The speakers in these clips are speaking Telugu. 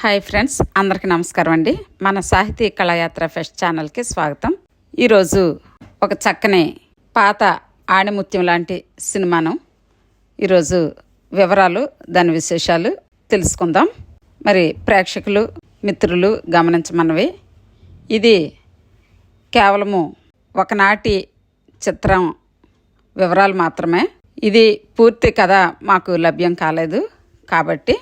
హాయ్ ఫ్రెండ్స్ అందరికీ నమస్కారం అండి. మన సాహితీ కళాయాత్ర ఫెస్ట్ ఛానల్కి స్వాగతం. ఈరోజు ఒక చక్కని పాత ఆణిముత్యం లాంటి సినిమాను ఈరోజు వివరాలు దాని విశేషాలు తెలుసుకుందాం. మరి ప్రేక్షకులు మిత్రులు గమనించమన్నవి. ఇది కేవలము ఒకనాటి చిత్రం వివరాలు మాత్రమే. ఇది పూర్తి కథ మాకు లభ్యం కాలేదు కాబట్టి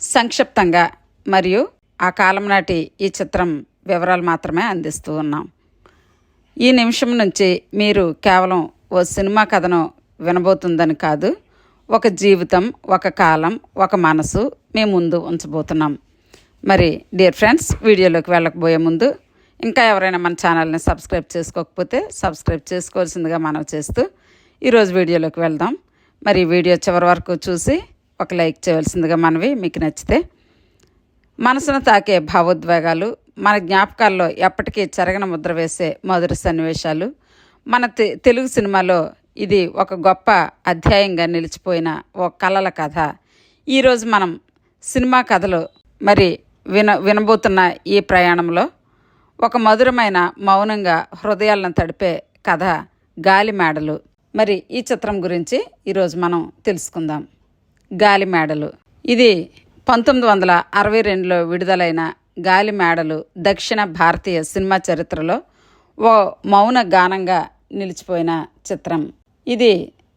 సంక్షిప్తంగా మరియు ఆ కాలం నాటి ఈ చిత్రం వివరాలు మాత్రమే అందిస్తూ ఉన్నాం. ఈ నిమిషం నుంచి మీరు కేవలం ఓ సినిమా కథను వినబోతుందని కాదు ఒక జీవితం ఒక కాలం ఒక మనసు మేము ముందు ఉంచబోతున్నాం. మరి డియర్ ఫ్రెండ్స్ వీడియోలోకి వెళ్ళకపోయే ముందు ఇంకా ఎవరైనా మన ఛానల్ని సబ్స్క్రైబ్ చేసుకోకపోతే సబ్స్క్రైబ్ చేసుకోవాల్సిందిగా మనం చేస్తూ ఈరోజు వీడియోలోకి వెళ్దాం. మరి వీడియో చివరి వరకు చూసి ఒక లైక్ చేయవలసిందిగా మనవి. మీకు నచ్చితే మనసును తాకే భావోద్వేగాలు మన జ్ఞాపకాల్లో ఎప్పటికీ చెరగన ముద్ర వేసే మధుర సన్నివేశాలు. మన తె- తెలుగు సినిమాలో ఇది ఒక గొప్ప అధ్యాయంగా నిలిచిపోయిన ఓ కళల కథ. ఈరోజు మనం సినిమా కథలు మరి విన వినబోతున్న ఈ ప్రయాణంలో ఒక మధురమైన మౌనంగా హృదయాలను తడిపే కథ గాలి మేడలు. మరి ఈ చిత్రం గురించి ఈరోజు మనం తెలుసుకుందాం. గాలి మేడలు. ఇది పంతొమ్మిది వందల అరవై రెండులో విడుదలైన గాలి మేడలు దక్షిణ భారతీయ సినిమా చరిత్రలో ఓ మౌన గానంగా నిలిచిపోయిన చిత్రం. ఇది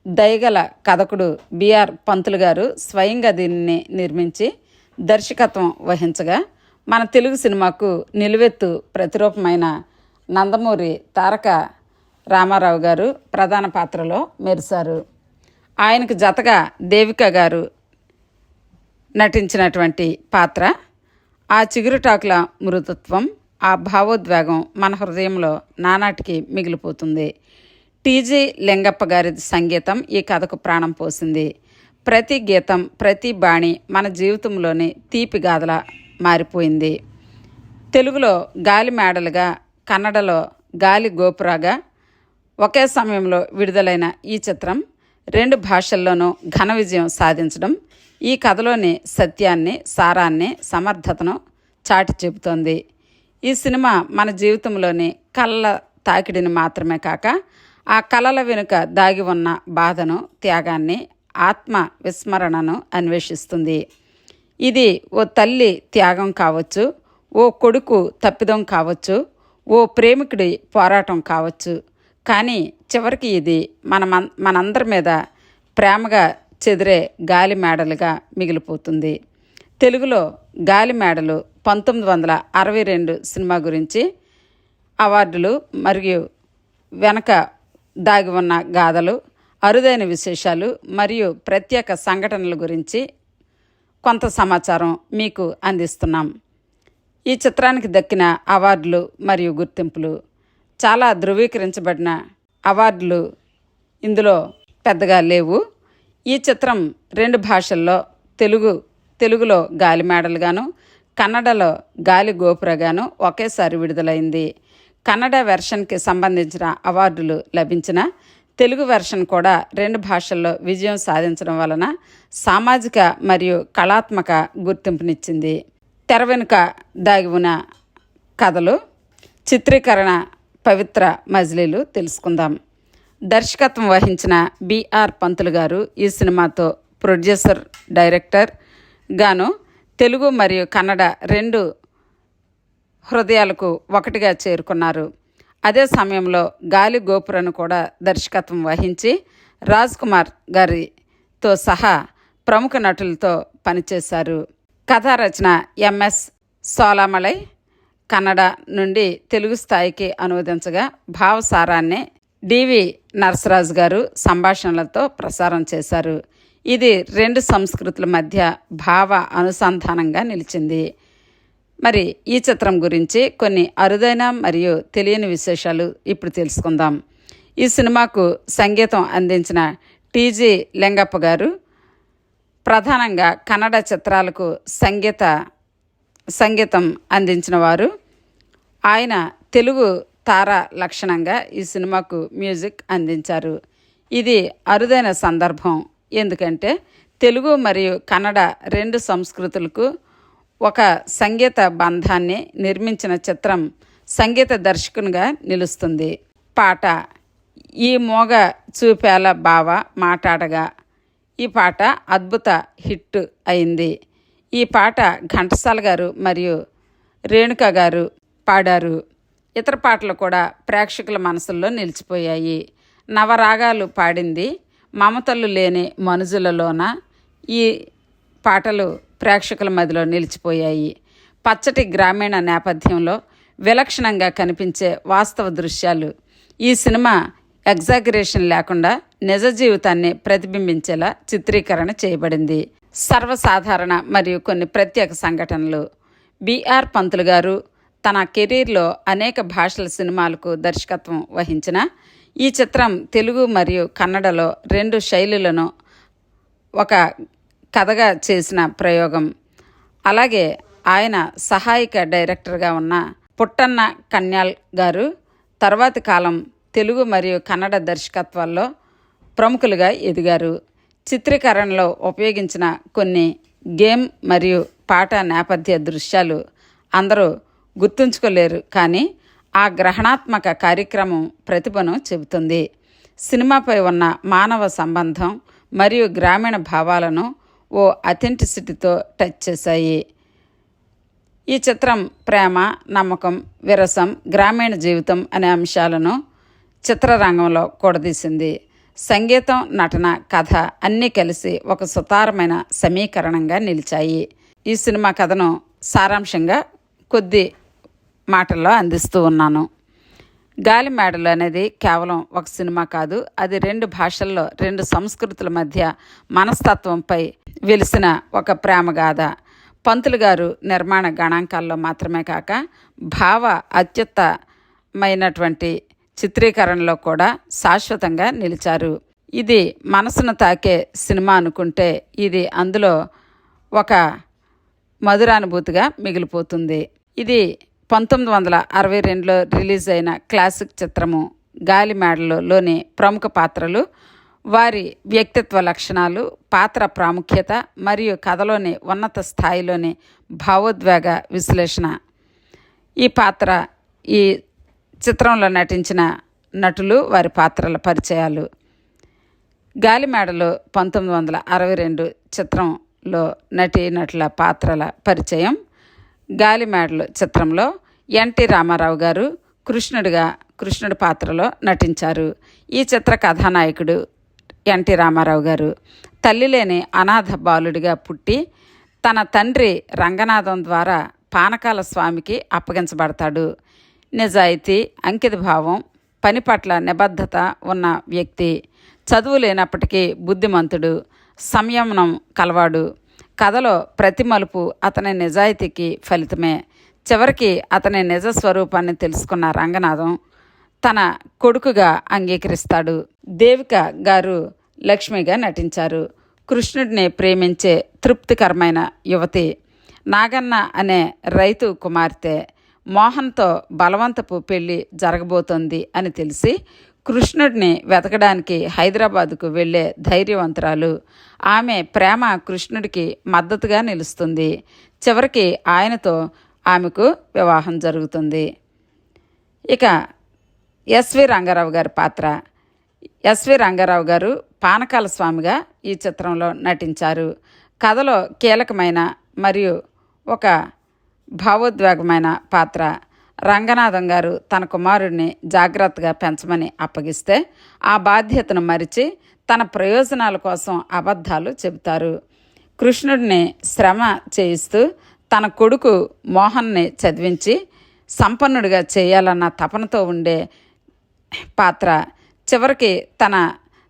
దయగల కథకుడు బిఆర్ పంతులు గారు స్వయంగా దీనిని నిర్మించి దర్శకత్వం వహించగా మన తెలుగు సినిమాకు నిలువెత్తు ప్రతిరూపమైన నందమూరి తారక రామారావు గారు ప్రధాన పాత్రలో మెరిశారు. ఆయనకు జతగా దేవిక గారు నటించినటువంటి పాత్ర ఆ చిగురుటాకుల మృదుత్వం ఆ భావోద్వేగం మన హృదయంలో నానాటికి మిగిలిపోతుంది. టీజీ లింగప్ప గారి సంగీతం ఈ కథకు ప్రాణం పోసింది. ప్రతి గీతం ప్రతి బాణి మన జీవితంలోని తీపి గాథలా మారిపోయింది. తెలుగులో గాలి మేడలుగా కన్నడలో గాలి గోపురాగా ఒకే సమయంలో విడుదలైన ఈ చిత్రం రెండు భాషల్లోనూ ఘన విజయం సాధించడం ఈ కథలోని సత్యాన్ని సారాన్ని సమర్థతను చాటి చెబుతోంది. ఈ సినిమా మన జీవితంలోని కళ్ళ తాకిడిని మాత్రమే కాక ఆ కళల వెనుక దాగి ఉన్న బాధను త్యాగాన్ని ఆత్మ విస్మరణను అన్వేషిస్తుంది. ఇది ఓ తల్లి త్యాగం కావచ్చు ఓ కొడుకు తప్పిదం కావచ్చు ఓ ప్రేమికుడి పోరాటం కావచ్చు. కానీ చివరికి ఇది మన మనందరి మీద ప్రేమగా చెదిరే గాలి మేడలుగా మిగిలిపోతుంది. తెలుగులో గాలి మేడలు పంతొమ్మిది వందల అరవై రెండు సినిమా గురించి అవార్డులు మరియు వెనక దాగి ఉన్న గాథలు అరుదైన విశేషాలు మరియు ప్రత్యేక సంఘటనల గురించి కొంత సమాచారం మీకు అందిస్తున్నాం. ఈ చిత్రానికి దక్కిన అవార్డులు మరియు గుర్తింపులు చాలా ధృవీకరించబడిన అవార్డులు ఇందులో పెద్దగా లేవు. ఈ చిత్రం రెండు భాషల్లో తెలుగు తెలుగులో గాలిమేడలుగాను కన్నడలో గాలి గోపురగాను ఒకేసారి విడుదలైంది. కన్నడ వెర్షన్కి సంబంధించిన అవార్డులు లభించిన తెలుగు వెర్షన్ కూడా రెండు భాషల్లో విజయం సాధించడం వలన సామాజిక మరియు కళాత్మక గుర్తింపునిచ్చింది. తెర వెనుక దాగి ఉన్న కథలు చిత్రీకరణ పవిత్ర మజిలీలు తెలుసుకుందాం. దర్శకత్వం వహించిన బిఆర్ పంతులు గారు ఈ సినిమాతో ప్రొడ్యూసర్ డైరెక్టర్ గాను తెలుగు మరియు కన్నడ రెండు హృదయాలకు ఒకటిగా చేరుకున్నారు. అదే సమయంలో గాలి గోపురను కూడా దర్శకత్వం వహించి రాజ్ కుమార్ గారితో సహా ప్రముఖ నటులతో పనిచేశారు. కథా రచన ఎంఎస్ సోలామలై కన్నడ నుండి తెలుగు స్థాయికి అనువదించగా భావసారాన్ని డివి నరసరాజు గారు సంభాషణలతో ప్రసారం చేశారు. ఇది రెండు సంస్కృతుల మధ్య భావ అనుసంధానంగా నిలిచింది. మరి ఈ చిత్రం గురించి కొన్ని అరుదైన మరియు తెలియని విశేషాలు ఇప్పుడు తెలుసుకుందాం. ఈ సినిమాకు సంగీతం అందించిన టీజీ లింగప్ప గారు ప్రధానంగా కన్నడ చిత్రాలకు సంగీత సంగీతం అందించిన వారు. ఆయన తెలుగు తార లక్షణంగా ఈ సినిమాకు మ్యూజిక్ అందించారు. ఇది అరుదైన సందర్భం. ఎందుకంటే తెలుగు మరియు కన్నడ రెండు సంస్కృతులకు ఒక సంగీత బంధాన్ని నిర్మించిన చిత్రం సంగీత దర్శకునిగా నిలుస్తుంది. పాట ఈ మోగ చూపేల బావ మాట్లాడగా ఈ పాట అద్భుత హిట్ అయింది. ఈ పాట ఘంటసాల గారు మరియు రేణుక గారు పాడారు. ఇతర పాటలు కూడా ప్రేక్షకుల మనసుల్లో నిలిచిపోయాయి. నవరాగాలు పాడింది మమతలు లేని మనుజులలోన ఈ పాటలు ప్రేక్షకుల మదిలో నిలిచిపోయాయి. పచ్చటి గ్రామీణ నేపథ్యంలో విలక్షణంగా కనిపించే వాస్తవ దృశ్యాలు. ఈ సినిమా ఎగ్జాగరేషన్ లేకుండా నిజ జీవితాన్ని ప్రతిబింబించేలా చిత్రీకరణ చేయబడింది. సర్వసాధారణ మరియు కొన్ని ప్రత్యేక సంఘటనలు. బిఆర్ పంతులు గారు తన కెరీర్లో అనేక భాషల సినిమాలకు దర్శకత్వం వహించిన ఈ చిత్రం తెలుగు మరియు కన్నడలో రెండు శైలులను ఒక కథగా చేసిన ప్రయోగం. అలాగే ఆయన సహాయక డైరెక్టర్గా ఉన్న పుట్టన్న కన్యాల్ గారు తర్వాతి కాలం తెలుగు మరియు కన్నడ దర్శకత్వాల్లో ప్రముఖులుగా ఎదిగారు. చిత్రీకరణలో ఉపయోగించిన కొన్ని గేమ్ మరియు పాట నేపథ్య దృశ్యాలు అందరూ గుర్తుంచుకోలేరు కానీ ఆ గ్రహణాత్మక కార్యక్రమం ప్రతిభను చెబుతుంది. సినిమాపై ఉన్న మానవ సంబంధం మరియు గ్రామీణ భావాలను ఓ అథెంటిసిటీతో టచ్ చేశాయి. ఈ చిత్రం ప్రేమ నమ్మకం విరసం గ్రామీణ జీవితం అనే అంశాలను చిత్రరంగంలో కూడదీసింది. సంగీతం నటన కథ అన్నీ కలిసి ఒక సుతారమైన సమీకరణంగా నిలిచాయి. ఈ సినిమా కథను సారాంశంగా కొద్ది మాటల్లో అందిస్తూ ఉన్నాను. గాలి మేడలు అనేది కేవలం ఒక సినిమా కాదు అది రెండు భాషల్లో రెండు సంస్కృతుల మధ్య మనస్తత్వంపై వెలిసిన ఒక ప్రేమగాథ పంతులు గారు నిర్మాణ గణాంకాల్లో మాత్రమే కాక భావ అత్యుత్తమైనటువంటి చిత్రీకరణలో కూడా శాశ్వతంగా నిలిచారు. ఇది మనసును తాకే సినిమా అనుకుంటే ఇది అందులో ఒక మధురానుభూతిగా మిగిలిపోతుంది. ఇది పంతొమ్మిది వందల అరవై రెండులో రిలీజ్ అయిన క్లాసిక్ చిత్రము గాలి మేడలోని ప్రముఖ పాత్రలు. వారి వ్యక్తిత్వ లక్షణాలు పాత్ర ప్రాముఖ్యత మరియు కథలోని ఉన్నత స్థాయిలోని భావోద్వేగ విశ్లేషణ. ఈ పాత్ర ఈ చిత్రంలో నటించిన నటులు వారి పాత్రల పరిచయాలు. గాలిమేడలో పంతొమ్మిది వందల అరవై రెండు చిత్రంలో నటీనటుల పాత్రల పరిచయం. గాలిమేడలు చిత్రంలో ఎన్టీ రామారావు గారు కృష్ణుడిగా కృష్ణుడి పాత్రలో నటించారు. ఈ చిత్ర కథానాయకుడు ఎన్టీ రామారావు గారు తల్లి లేని అనాథ బాలుడిగా పుట్టి తన తండ్రి రంగనాథం ద్వారా పానకాల స్వామికి అప్పగించబడతాడు. నిజాయితీ అంకిత భావం పని పట్ల నిబద్ధత ఉన్న వ్యక్తి. చదువు లేనప్పటికీ బుద్ధిమంతుడు సంయమనం కలవాడు. కథలో ప్రతి మలుపు అతని నిజాయితీకి ఫలితమే. చివరికి అతని నిజ స్వరూపాన్ని తెలుసుకున్న రంగనాథం తన కొడుకుగా అంగీకరిస్తాడు. దేవిక గారు లక్ష్మిగా నటించారు. కృష్ణుడిని ప్రేమించే తృప్తికరమైన యువతి నాగన్న అనే రైతు కుమార్తె మోహన్తో బలవంతపు పెళ్ళి జరగబోతోంది అని తెలిసి కృష్ణుడిని వెతకడానికి హైదరాబాదుకు వెళ్ళే ధైర్యవంతురాలు. ఆమె ప్రేమ కృష్ణుడికి మద్దతుగా నిలుస్తుంది. చివరికి ఆయనతో ఆమెకు వివాహం జరుగుతుంది. ఇక ఎస్వి రంగారావు గారి పాత్ర. ఎస్వి రంగారావు గారు పానకాల స్వామిగా ఈ చిత్రంలో నటించారు. కథలో కీలకమైన మరియు ఒక భావోద్వేగమైన పాత్ర. రంగనాథం గారు తన కుమారుడిని జాగ్రత్తగా పెంచమని అప్పగిస్తే ఆ బాధ్యతను మరిచి తన ప్రయోజనాల కోసం అబద్ధాలు చెబుతారు. కృష్ణుడిని శ్రమ చేయిస్తూ తన కొడుకు మోహన్ని చదివించి సంపన్నుడిగా చేయాలన్న తపనతో ఉండే పాత్ర చివరికి తన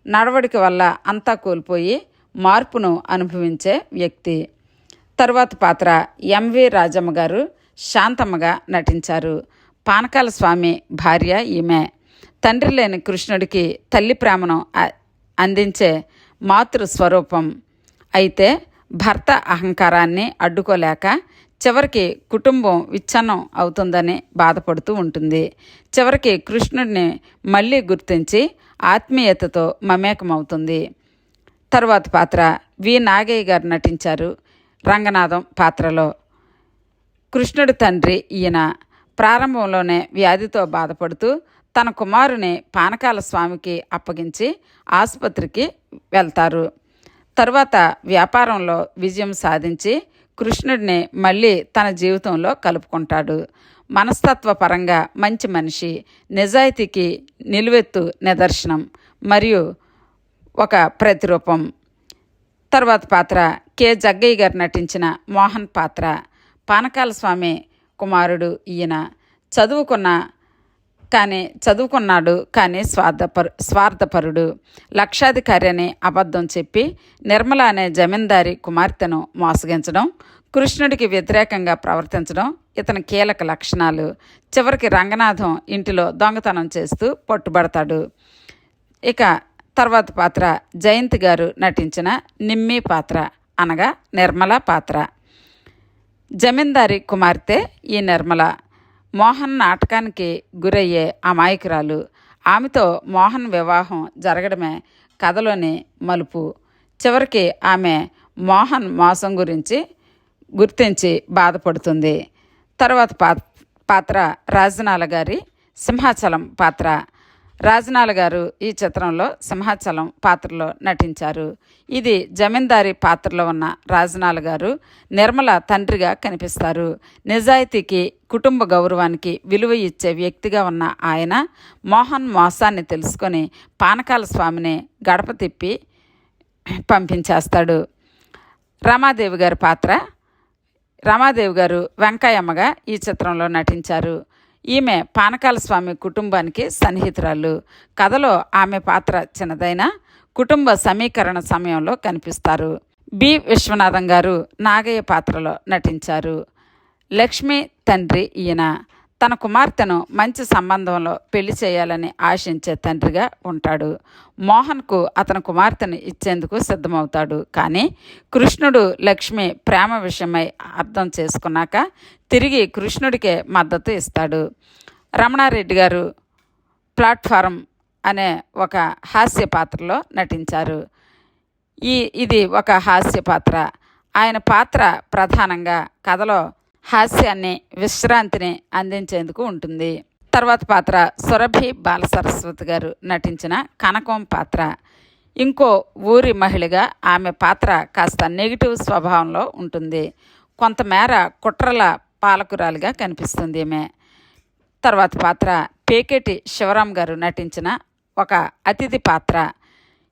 నడవడిక వల్ల అంతా కోల్పోయి మార్పును అనుభవించే వ్యక్తి. తరువాత పాత్ర ఎంవి రాజమ్మ గారు శాంతమ్మగా నటించారు. పానకాల స్వామి భార్య ఈమె. తండ్రి లేని కృష్ణుడికి తల్లి ప్రేమను అందించే మాతృ స్వరూపం అయితే భర్త అహంకారాన్ని అడ్డుకోలేక చివరికి కుటుంబం విచ్ఛన్నం అవుతుందని బాధపడుతూ ఉంటుంది. చివరికి కృష్ణుడిని మళ్ళీ గుర్తించి ఆత్మీయతతో మమేకమవుతుంది. తరువాత పాత్ర వి. నాగయ్య గారు నటించారు రంగనాథం పాత్రలో. కృష్ణుడి తండ్రి ఈయన ప్రారంభంలోనే వ్యాధితో బాధపడుతూ తన కుమారుని పానకాల స్వామికి అప్పగించి ఆసుపత్రికి వెళ్తారు. తరువాత వ్యాపారంలో విజయం సాధించి కృష్ణుడిని మళ్ళీ తన జీవితంలో కలుపుకుంటాడు. మనస్తత్వపరంగా మంచి మనిషి నిజాయితీకి నిలువెత్తు నిదర్శనం మరియు ఒక ప్రతిరూపం. తర్వాత పాత్ర కె. జగ్గయ్య గారు నటించిన మోహన్ పాత్ర. పానకాల స్వామి కుమారుడు ఈయన. చదువుకున్న కానీ చదువుకున్నాడు కానీ స్వార్థపరు స్వార్థపరుడు. లక్షాధికారి అని అబద్ధం చెప్పి నిర్మల అనే జమీందారి కుమార్తెను మోసగించడం కృష్ణుడికి వ్యతిరేకంగా ప్రవర్తించడం ఇతని కీలక లక్షణాలు. చివరికి రంగనాథం ఇంటిలో దొంగతనం చేస్తూ పట్టుబడతాడు. ఇక తర్వాత పాత్ర జయంతి గారు నటించిన నిమ్మి పాత్ర అనగా నిర్మల పాత్ర. జమీందారి కుమార్తె ఈ నిర్మల. మోహన్ నాటకానికి గురయ్యే అమాయకురాలు. ఆమెతో మోహన్ వివాహం జరగడమే కథలోని మలుపు. చివరికి ఆమె మోహన్ మోసం గురించి గుర్తించి బాధపడుతుంది. తర్వాత పా పాత్ర రాజనాల గారి సింహాచలం పాత్ర. రాజనాల గారు ఈ చిత్రంలో సింహాచలం పాత్రలో నటించారు. ఇది జమీందారి పాత్రలో ఉన్న రాజనాల గారు నిర్మల తండ్రిగా కనిపిస్తారు. నిజాయితీకి కుటుంబ గౌరవానికి విలువ ఇచ్చే వ్యక్తిగా ఉన్న ఆయన మోహన్ మోసాన్ని తెలుసుకొని పానకాల స్వామిని గడప తిప్పి పంపించేస్తాడు. రమాదేవి గారి పాత్ర రమాదేవి గారు వెంకయ్యమ్మగా ఈ చిత్రంలో నటించారు. ఈమె పానకాల స్వామి కుటుంబానికి సన్నిహితురాలు. కథలో ఆమె పాత్ర చిన్నదైన కుటుంబ సమీకరణ సమయంలో కనిపిస్తారు. బి. విశ్వనాథం గారు నాగయ్య పాత్రలో నటించారు. లక్ష్మి తండ్రి ఈయన. తన కుమార్తెను మంచి సంబంధంలో పెళ్ళి చేయాలని ఆశించే తండ్రిగా ఉంటాడు. మోహన్కు అతని కుమార్తెను ఇచ్చేందుకు సిద్ధమవుతాడు. కానీ కృష్ణుడు లక్ష్మి ప్రేమ విషయమై అర్థం చేసుకున్నాక తిరిగి కృష్ణుడికే మద్దతు ఇస్తాడు. రమణారెడ్డి గారు ప్లాట్ఫారం అనే ఒక హాస్య పాత్రలో నటించారు. ఈ ఇది ఒక హాస్య పాత్ర. ఆయన పాత్ర ప్రధానంగా కథలో హాస్యాన్ని విశ్రాంతిని అందించేందుకు ఉంటుంది. తర్వాత పాత్ర సురభి బాలసరస్వతి గారు నటించిన కనకం పాత్ర. ఇంకో ఊరి మహిళగా ఆమె పాత్ర కాస్త నెగిటివ్ స్వభావంలో ఉంటుంది. కొంతమేర కుట్రల పాలకురాలిగా కనిపిస్తుంది ఈమె తర్వాత పాత్ర పేకెటి శివరాం గారు నటించిన ఒక అతిథి పాత్ర.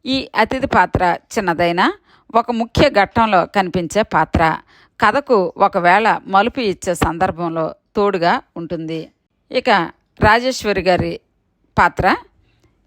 ఈ అతిథి పాత్ర చిన్నదైన ఒక ముఖ్య ఘట్టంలో కనిపించే పాత్ర. కథకు ఒకవేళ మలుపు ఇచ్చే సందర్భంలో తోడుగా ఉంటుంది. ఇక రాజేశ్వరి గారి పాత్ర.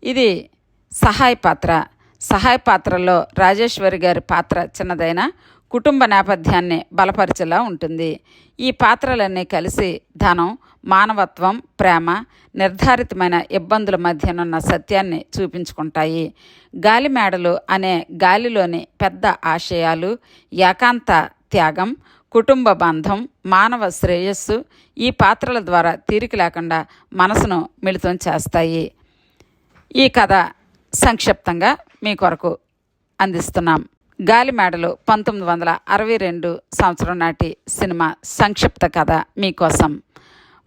ఇది సహాయ పాత్ర. సహాయ పాత్రలో రాజేశ్వరి గారి పాత్ర చిన్నదైన కుటుంబ నేపథ్యాన్ని బలపరిచేలా ఉంటుంది. ఈ పాత్రలన్నీ కలిసి ధనం మానవత్వం ప్రేమ నిర్ధారితమైన ఇబ్బందుల మధ్యనున్న సత్యాన్ని చూపించుకుంటాయి. గాలిమేడలు అనే గాలిలోని పెద్ద ఆశయాలు ఏకాంత త్యాగం కుటుంబ బంధం మానవ శ్రేయస్సు ఈ పాత్రల ద్వారా తీరిక లేకుండా మనసును మిళితం చేస్తాయి. ఈ కథ సంక్షిప్తంగా మీ కొరకు అందిస్తున్నాం. గాలిమేడలు పంతొమ్మిది వందల అరవై రెండు సంవత్సరం నాటి సినిమా సంక్షిప్త కథ మీకోసం.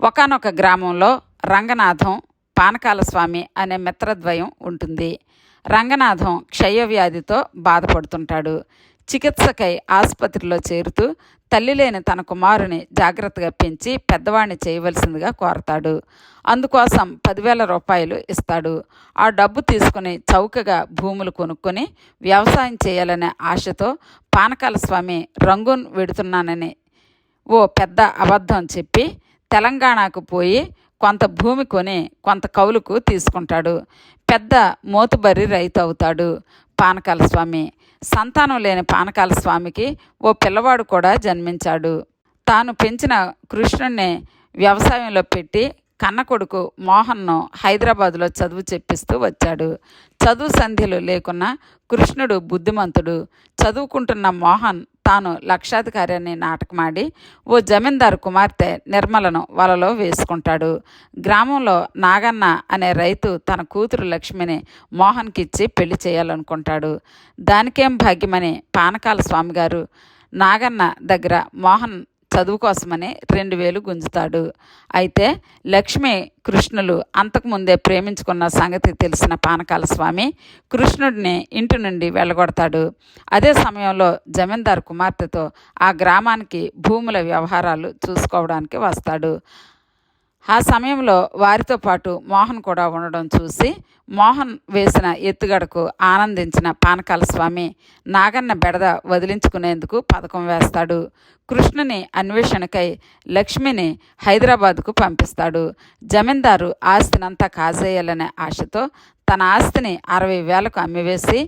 ఒకనొక గ్రామంలో రంగనాథం పానకాల స్వామి అనే మిత్రద్వయం ఉంటుంది. రంగనాథం క్షయవ్యాధితో బాధపడుతుంటాడు. చికిత్సకై ఆసుపత్రిలో చేరుతూ తల్లి లేని తన కుమారుని జాగ్రత్తగా పెంచి పెద్దవాడిని చేయవలసిందిగా కోరతాడు. అందుకోసం పదివేల రూపాయలు ఇస్తాడు. ఆ డబ్బు తీసుకుని చౌకగా భూములు కొనుక్కొని వ్యవసాయం చేయాలనే ఆశతో పానకాల స్వామి రంగున్ వెడుతున్నానని ఓ పెద్ద అబద్ధం చెప్పి తెలంగాణకు పోయి కొంత భూమి కొని కొంత కౌలుకు తీసుకుంటాడు. పెద్ద మోతుబరి రైతు అవుతాడు పానకాల స్వామి. సంతానం లేని పానకాల స్వామికి ఓ పిల్లవాడు కూడా జన్మించాడు. తాను పెంచిన కృష్ణుణ్ణి వ్యవసాయంలో పెట్టి కన్న కొడుకు మోహన్ను హైదరాబాదులో చదువు చెప్పిస్తూ వచ్చాడు. చదువు సంధ్యలు లేకున్నా కృష్ణుడు బుద్ధిమంతుడు. చదువుకుంటున్న మోహన్ తాను లక్షాధికారిని నాటకమాడి ఓ జమీందారు కుమార్తె నిర్మలను వలలో వేసుకుంటాడు. గ్రామంలో నాగన్న అనే రైతు తన కూతురు లక్ష్మిని మోహన్కిచ్చి పెళ్ళి చేయాలనుకుంటాడు. దానికేం భాగ్యమని పానకాల స్వామి గారు నాగన్న దగ్గర మోహన్ చదువు కోసమని రెండు వేలు గుంజుతాడు. అయితే లక్ష్మి కృష్ణులు అంతకుముందే ప్రేమించుకున్న సంగతి తెలిసిన పానకాల స్వామి కృష్ణుడిని ఇంటి నుండి వెళ్ళగొడతాడు. అదే సమయంలో జమీందార్ కుమార్తెతో ఆ గ్రామానికి భూముల వ్యవహారాలు చూసుకోవడానికి వస్తాడు. ఆ సమయంలో వారితో పాటు మోహన్ కూడా ఉండడం చూసి మోహన్ వేసిన ఎత్తుగడకు ఆనందించిన పానకాల స్వామి నాగన్న బెడద వదిలించుకునేందుకు పథకం వేస్తాడు. కృష్ణుని అన్వేషణకై లక్ష్మిని హైదరాబాదుకు పంపిస్తాడు. జమీందారు ఆస్తినంతా కాజేయాలనే ఆశతో తన ఆస్తిని అరవై వేలకు అమ్మివేసి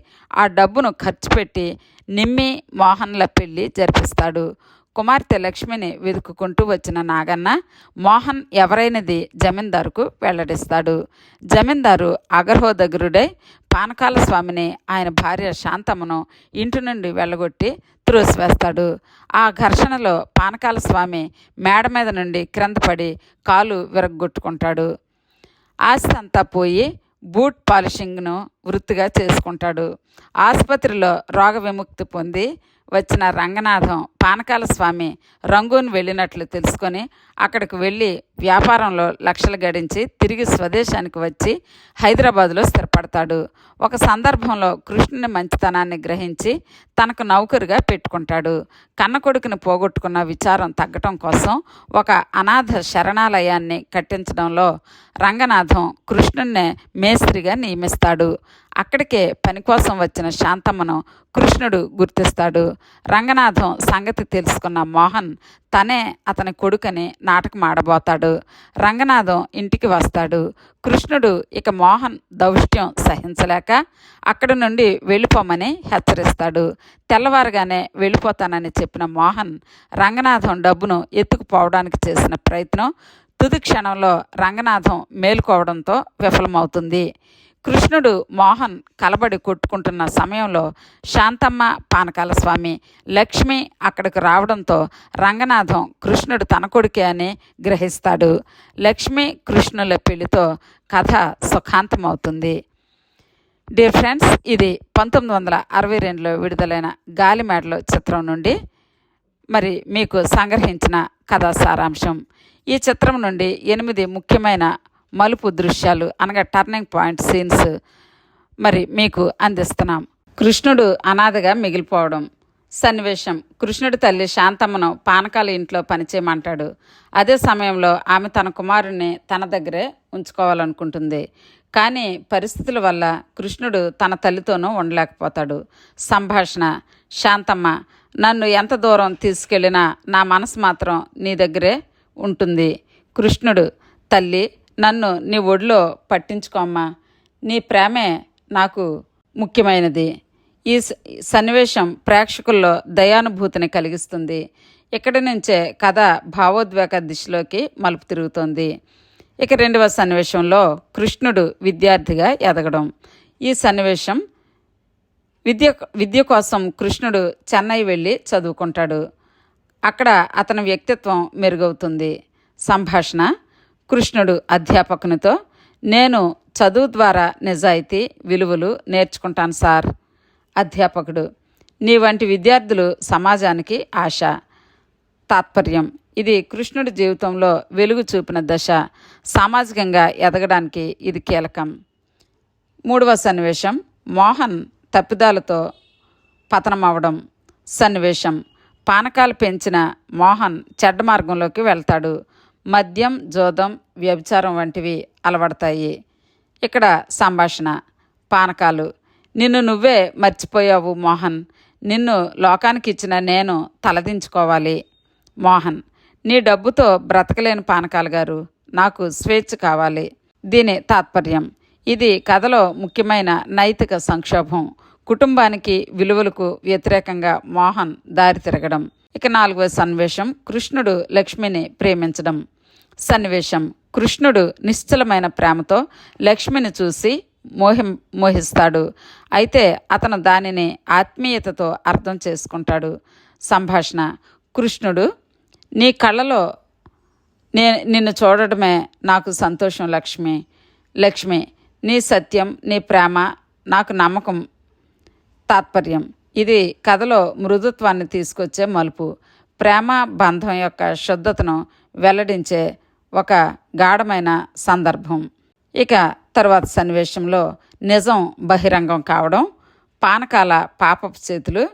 ఆ డబ్బును ఖర్చు పెట్టి నిమ్మి మోహన్ల పెళ్ళి జరిపిస్తాడు. కుమార్తె లక్ష్మిని వెతుక్కుంటూ వచ్చిన నాగన్న మోహన్ ఎవరైనది జమీందారుకు వెల్లడిస్తాడు. జమీందారు అగర్హోదగరుడై పానకాల స్వామిని ఆయన భార్య శాంతమ్మను ఇంటి నుండి వెళ్ళగొట్టి త్రోసివేస్తాడు. ఆ ఘర్షణలో పానకాల స్వామి మేడ మీద నుండి క్రింద పడి కాలు విరగ్గొట్టుకుంటాడు. ఆస్తి అంతా పోయి బూట్ పాలిషింగ్ను వృత్తిగా చేసుకుంటాడు. ఆసుపత్రిలో రోగ విముక్తి పొంది వచ్చిన రంగనాథం పానకాల స్వామి రంగూన్ వెళ్ళినట్లు తెలుసుకొని అక్కడికి వెళ్ళి వ్యాపారంలో లక్షలు గడించి తిరిగి స్వదేశానికి వచ్చి హైదరాబాదులో స్థిరపడతాడు. ఒక సందర్భంలో కృష్ణుని మంచితనాన్ని గ్రహించి తనకు నౌకరుగా పెట్టుకుంటాడు. కన్న కొడుకుని పోగొట్టుకున్న విచారం తగ్గటం కోసం ఒక అనాథ శరణాలయాన్ని కట్టించడంలో రంగనాథం కృష్ణున్నే మేస్త్రిగా నియమిస్తాడు. అక్కడికే పని కోసం వచ్చిన శాంతమ్మను కృష్ణుడు గుర్తిస్తాడు. రంగనాథం సంగతి తెలుసుకున్న మోహన్ తనే అతని కొడుకని నాటకం ఆడబోతాడు. రంగనాథం ఇంటికి వస్తాడు. కృష్ణుడు ఇక మోహన్ దౌష్ట్యం సహించలేక అక్కడి నుండి వెళ్ళిపోమని హెచ్చరిస్తాడు. తెల్లవారుగానే వెళ్ళిపోతానని చెప్పిన మోహన్ రంగనాథం డబ్బును ఎత్తుకుపోవడానికి చేసిన ప్రయత్నం తుది క్షణంలో రంగనాథం మేలుకోవడంతో విఫలమవుతుంది. కృష్ణుడు మోహన్ కలబడి కొట్టుకుంటున్న సమయంలో శాంతమ్మ పానకాల స్వామి లక్ష్మి అక్కడికి రావడంతో రంగనాథం కృష్ణుడు తన కొడుకే అని గ్రహిస్తాడు. లక్ష్మి కృష్ణుల పెళ్ళితో కథ సుఖాంతమవుతుంది. డియర్ ఫ్రెండ్స్ ఇది పంతొమ్మిది వందల అరవై రెండులో విడుదలైన గాలిమేడలో చిత్రం నుండి మరి మీకు సంగ్రహించిన కథా సారాంశం. ఈ చిత్రం నుండి ఎనిమిది ముఖ్యమైన మలుపు దృశ్యాలు అనగా టర్నింగ్ పాయింట్ సీన్స్ మరి మీకు అందిస్తున్నాం. కృష్ణుడు అనాథగా మిగిలిపోవడం. సన్నివేశం. కృష్ణుడి తల్లి శాంతమ్మను పానకాల ఇంట్లో పనిచేయమంటాడు. అదే సమయంలో ఆమె తన కుమారుణ్ణి తన దగ్గరే ఉంచుకోవాలనుకుంటుంది. కానీ పరిస్థితుల వల్ల కృష్ణుడు తన తల్లితోనూ ఉండలేకపోతాడు. సంభాషణ. శాంతమ్మ నన్ను ఎంత దూరం తీసుకెళ్ళినా నా మనసు మాత్రం నీ దగ్గరే ఉంటుంది. కృష్ణుడు తల్లి నన్ను నీ ఒడిలో పట్టించుకోమ్మా నీ ప్రేమే నాకు ముఖ్యమైనది. ఈ సన్నివేశం ప్రేక్షకుల్లో దయానుభూతిని కలిగిస్తుంది. ఇక్కడి నుంచే కథ భావోద్వేగ దిశలోకి మలుపు తిరుగుతోంది. ఇక రెండవ సన్నివేశంలో కృష్ణుడు విద్యార్థిగా ఎదగడం. ఈ సన్నివేశం విద్య విద్య కోసం కృష్ణుడు చెన్నై వెళ్ళి చదువుకుంటాడు. అక్కడ అతని వ్యక్తిత్వం మెరుగవుతుంది. సంభాషణ కృష్ణుడు అధ్యాపకునితో నేను చదువు ద్వారా నిజాయితీ విలువలు నేర్చుకుంటాను సార్. అధ్యాపకుడు నీ వంటి విద్యార్థులు సమాజానికి ఆశ తాత్పర్యం. ఇది కృష్ణుడి జీవితంలో వెలుగు చూపిన దశ. సామాజికంగా ఎదగడానికి ఇది కీలకం. మూడవ సన్నివేశం మోహన్ తప్పిదాలతో పతనమవడం. సన్నివేశం పానకాలు పెంచిన మోహన్ చెడ్డ మార్గంలోకి వెళ్తాడు. మద్యం జోదం వ్యభిచారం వంటివి అలవడతాయి. ఇక్కడ సంభాషణ. పానకాలు. నిన్ను నువ్వే మర్చిపోయావు మోహన్. నిన్ను లోకానికి ఇచ్చిన నేను తలదించుకోవాలి మోహన్. నీ డబ్బుతో బ్రతకలేని పానకాలు గారు నాకు స్వేచ్ఛ కావాలి. దీని తాత్పర్యం. ఇది కథలో ముఖ్యమైన నైతిక సంక్షోభం. కుటుంబానికి విలువలకు వ్యతిరేకంగా మోహన్ దారి తిరగడం. ఇక నాలుగవ సన్నివేశం కృష్ణుడు లక్ష్మిని ప్రేమించడం. సన్నివేశం కృష్ణుడు నిశ్చలమైన ప్రేమతో లక్ష్మిని చూసి మోహి మోహిస్తాడు. అయితే అతను దానిని ఆత్మీయతతో అర్థం చేసుకుంటాడు. సంభాషణ కృష్ణుడు నీ కళ్ళలో నే నిన్ను చూడడమే నాకు సంతోషం లక్ష్మి. లక్ష్మి నీ సత్యం నీ ప్రేమ నాకు నమ్మకం తాత్పర్యం. ఇది కథలో మృదుత్వాన్ని తీసుకొచ్చే మలుపు. ప్రేమ బంధం యొక్క శుద్ధతను వెల్లడించే ఒక గాఢమైన సందర్భం. ఇక తర్వాత సన్నివేశంలో నిజం బహిరంగం కావడం పానకాల పాపపు చేతులు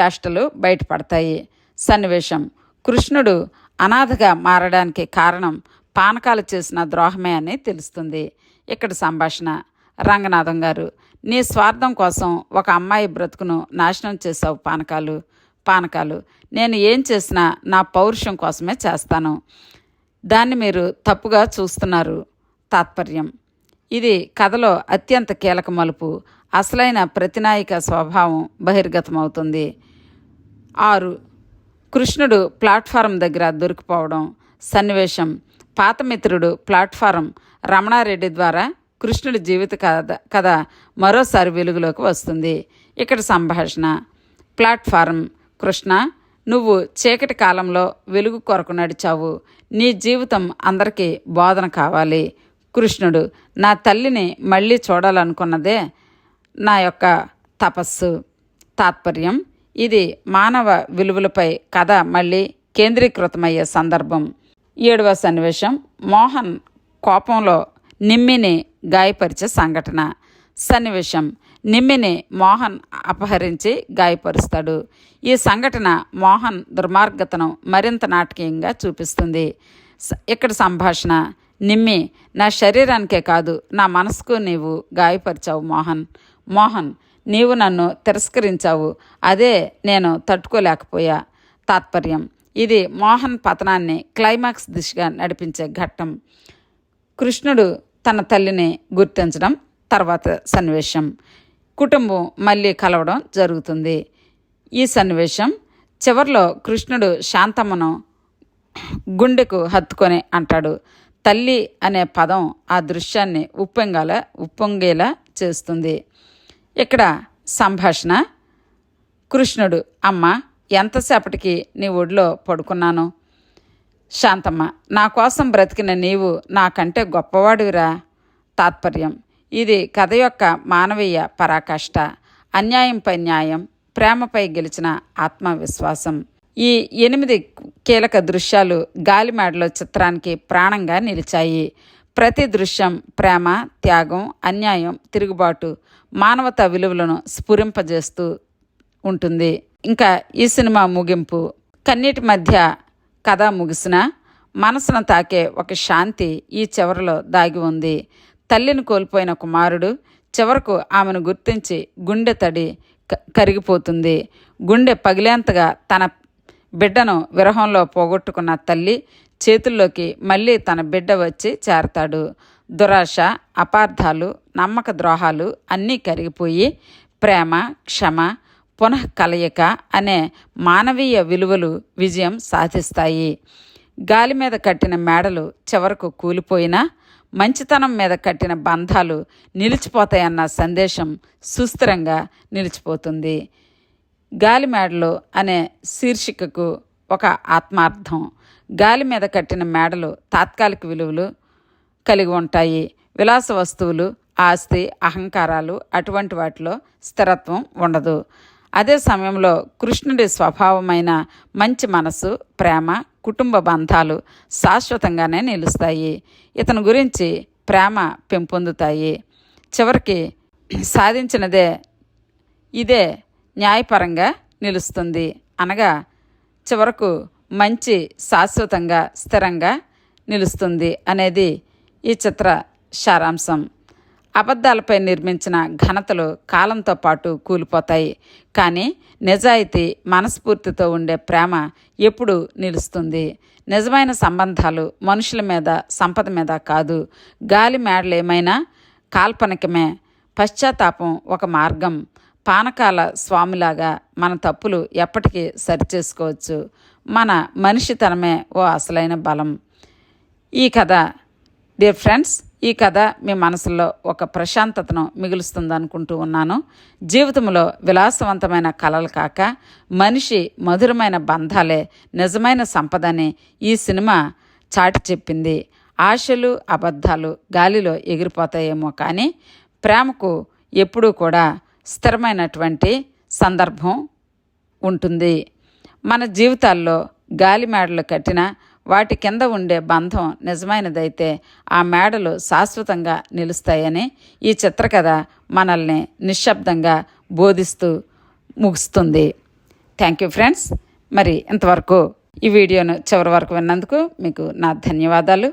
చేష్టలు బయటపడతాయి. సన్నివేశం. కృష్ణుడు అనాథగా మారడానికి కారణం పానకాలు చేసిన ద్రోహమే అని తెలుస్తుంది. ఇక్కడ సంభాషణ. రంగనాథం గారు నీ స్వార్థం కోసం ఒక అమ్మాయి బ్రతుకును నాశనం చేసావు పానకాలు పానకాలు. నేను ఏం చేసినా నా పౌరుషం కోసమే చేస్తాను. దాన్ని మీరు తప్పుగా చూస్తున్నారు. తాత్పర్యం. ఇది కథలో అత్యంత కీలక మలుపు. అసలైన ప్రతినాయిక స్వభావం బహిర్గతమవుతుంది. ఆరు. కృష్ణుడు ప్లాట్ఫారం దగ్గర దొరికిపోవడం. సన్నివేశం. పాత మిత్రుడు ప్లాట్ఫారం రమణారెడ్డి ద్వారా కృష్ణుడి జీవిత కథ కథ మరోసారి వెలుగులోకి వస్తుంది. ఇక్కడ సంభాషణ. ప్లాట్ఫారం. కృష్ణ నువ్వు చీకటి కాలంలో వెలుగు కొరకు నడిచావు. నీ జీవితం అందరికీ బోధన కావాలి. కృష్ణుడు నా తల్లిని మళ్ళీ చూడాలనుకున్నదే నా యొక్క తపస్సు. తాత్పర్యం. ఇది మానవ విలువలపై కథ మళ్ళీ కేంద్రీకృతమయ్యే సందర్భం. ఏడవ సన్నివేశం. మోహన్ కోపంలో నిమ్మిని గాయపరిచే సంఘటన. సన్నివేశం. నిమ్మిని మోహన్ అపహరించి గాయపరుస్తాడు. ఈ సంఘటన మోహన్ దుర్మార్గతను మరింత నాటకీయంగా చూపిస్తుంది. ఇక్కడ సంభాషణ. నిమ్మి నా శరీరానికే కాదు నా మనసుకు నీవు గాయపరిచావు మోహన్. మోహన్ నీవు నన్ను తిరస్కరించావు. అదే నేను తట్టుకోలేకపోయా. తాత్పర్యం. ఇది మోహన్ పతనాన్ని క్లైమాక్స్ దిశగా నడిపించే ఘట్టం. కృష్ణుడు తన తల్లిని గుర్తించడం తర్వాత సన్నివేశం. కుటుంబం మళ్ళీ కలవడం జరుగుతుంది. ఈ సన్నివేశం చివరిలో కృష్ణుడు శాంతమ్మను గుండెకు హత్తుకొని అంటాడు. తల్లి అనే పదం ఆ దృశ్యాన్ని ఉప్పొంగాల ఉప్పొంగేలా చేస్తుంది. ఇక్కడ సంభాషణ కృష్ణుడు అమ్మ ఎంతసేపటికి నీ ఒడిలో పడుకున్నాను? శాంతమ్మ నా కోసం బ్రతికిన నీవు నాకంటే గొప్పవాడివిరా. తాత్పర్యం ఇది కథ యొక్క మానవీయ పరాకాష్ట. అన్యాయంపై న్యాయం ప్రేమపై గెలిచిన ఆత్మవిశ్వాసం. ఈ ఎనిమిది కీలక దృశ్యాలు గాలిమేడలో చిత్రానికి ప్రాణంగా నిలిచాయి. ప్రతి దృశ్యం ప్రేమ త్యాగం అన్యాయం తిరుగుబాటు మానవతా విలువలను స్ఫురింపజేస్తూ ఉంటుంది. ఇంకా ఈ సినిమా ముగింపు. కన్నీటి మధ్య కథ ముగిసిన మనసును తాకే ఒక శాంతి ఈ చివరిలో దాగి ఉంది. తల్లిని కోల్పోయిన కుమారుడు చివరకు ఆమెను గుర్తించి గుండె తడి క- కరిగిపోతుంది. గుండె పగిలేంతగా తన బిడ్డను విరహంలో పోగొట్టుకున్న తల్లి చేతుల్లోకి మళ్ళీ తన బిడ్డ వచ్చి చేరతాడు. దురాశ అపార్థాలు నమ్మక ద్రోహాలు అన్నీ కరిగిపోయి ప్రేమ క్షమ పునః కలయిక అనే మానవీయ విలువలు విజయం సాధిస్తాయి. గాలి మీద కట్టిన మేడలు చివరకు కూలిపోయినా మంచితనం మీద కట్టిన బంధాలు నిలిచిపోతాయన్న సందేశం సుస్థిరంగా నిలిచిపోతుంది. గాలి మేడలు అనే శీర్షికకు ఒక ఆత్మార్థం. గాలి మీద కట్టిన మేడలు తాత్కాలిక విలువలు కలిగి ఉంటాయి. విలాస వస్తువులు ఆస్తి అహంకారాలు అటువంటి వాటిలో స్థిరత్వం ఉండదు. అదే సమయంలో కృష్ణుడి స్వభావమైన మంచి మనసు ప్రేమ కుటుంబ బంధాలు శాశ్వతంగానే నిలుస్తాయి. ఇతని గురించి ప్రేమ పెంపొందుతాయి. చివరికి సాధించినదే ఇదే న్యాయపరంగా నిలుస్తుంది. అనగా చివరకు మంచి శాశ్వతంగా స్థిరంగా నిలుస్తుంది అనేది ఈ చిత్ర సారాంశం. అబద్ధాలపై నిర్మించిన ఘనతలు కాలంతో పాటు కూలిపోతాయి. కానీ నిజాయితీ మనస్ఫూర్తితో ఉండే ప్రేమ ఎప్పుడు నిలుస్తుంది. నిజమైన సంబంధాలు మనుషుల మీద సంపద మీద కాదు. గాలి మేడలేమైనా కాల్పనికమే. పశ్చాత్తాపం ఒక మార్గం. పానకాల స్వామిలాగా మన తప్పులు ఎప్పటికీ సరిచేసుకోవచ్చు. మన మనిషితనమే ఓ అసలైన బలం. ఈ కథ డియర్ ఫ్రెండ్స్ ఈ కథ మీ మనసులో ఒక ప్రశాంతతను మిగులుస్తుంది అనుకుంటూ ఉన్నాను. జీవితంలో విలాసవంతమైన కళలు కాక మనిషి మధురమైన బంధాలే నిజమైన సంపదని ఈ సినిమా చాటి చెప్పింది. ఆశలు అబద్ధాలు గాలిలో ఎగిరిపోతాయేమో కానీ ప్రేమకు ఎప్పుడూ కూడా స్థిరమైనటువంటి సందర్భం ఉంటుంది. మన జీవితాల్లో గాలి మేడలు కట్టినా వాటి కింద ఉండే బంధం నిజమైనదైతే ఆ మేడలు శాశ్వతంగా నిలుస్తాయని ఈ చిత్రకథ మనల్ని నిశ్శబ్దంగా బోధిస్తూ ముగుస్తుంది. థ్యాంక్ యూ ఫ్రెండ్స్ మరి ఇంతవరకు ఈ వీడియోను చివరి వరకు విన్నందుకు మీకు నా ధన్యవాదాలు.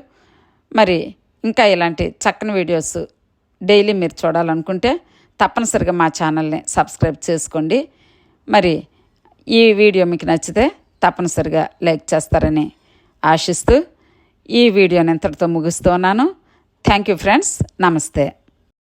మరి ఇంకా ఇలాంటి చక్కని వీడియోస్ డైలీ మీరు చూడాలనుకుంటే తప్పనిసరిగా మా ఛానల్ని సబ్స్క్రైబ్ చేసుకోండి. మరి ఈ వీడియో మీకు నచ్చితే తప్పనిసరిగా లైక్ చేస్తారని ఆశిస్తూ ఈ వీడియోని ఇంతటితో ముగిస్తున్నాను థ్యాంక్ యూ ఫ్రెండ్స్ నమస్తే.